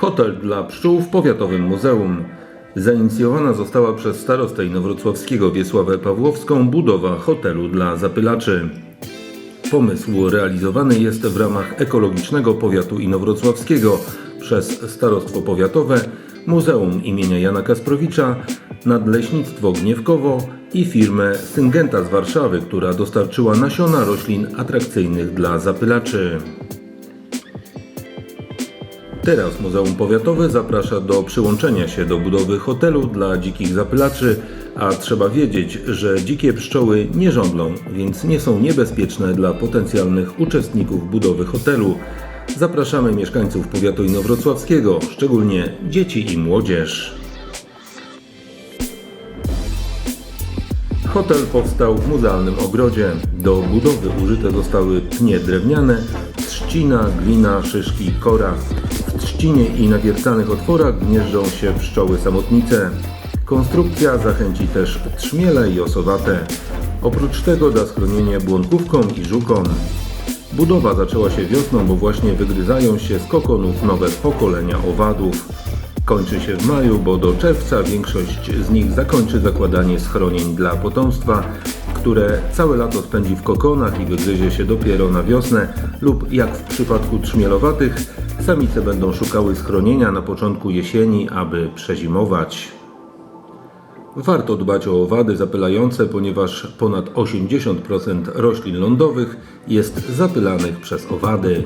Hotel dla pszczół w Powiatowym Muzeum. Zainicjowana została przez starostę inowrocławskiego Wiesławę Pawłowską budowa hotelu dla zapylaczy. Pomysł realizowany jest w ramach ekologicznego powiatu inowrocławskiego przez Starostwo Powiatowe, Muzeum imienia Jana Kasprowicza, Nadleśnictwo Gniewkowo i firmę Syngenta z Warszawy, która dostarczyła nasiona roślin atrakcyjnych dla zapylaczy. Teraz Muzeum Powiatowe zaprasza do przyłączenia się do budowy hotelu dla dzikich zapylaczy, a trzeba wiedzieć, że dzikie pszczoły nie żądlą, więc nie są niebezpieczne dla potencjalnych uczestników budowy hotelu. Zapraszamy mieszkańców powiatu inowrocławskiego, szczególnie dzieci i młodzież. Hotel powstał w muzealnym ogrodzie. Do budowy użyte zostały pnie drewniane, trzcina, glina, szyszki, kora. Trzcinie i nawiercanych otworach gnieżdżą się pszczoły samotnice. Konstrukcja zachęci też trzmiele i osowate. Oprócz tego da schronienie błąkówkom i żukom. Budowa zaczęła się wiosną, bo właśnie wygryzają się z kokonów nowe pokolenia owadów. Kończy się w maju, bo do czerwca większość z nich zakończy zakładanie schronień dla potomstwa, które całe lato spędzi w kokonach i wygryzie się dopiero na wiosnę lub jak w przypadku trzmielowatych, samice będą szukały schronienia na początku jesieni, aby przezimować. Warto dbać o owady zapylające, ponieważ ponad 80% roślin lądowych jest zapylanych przez owady.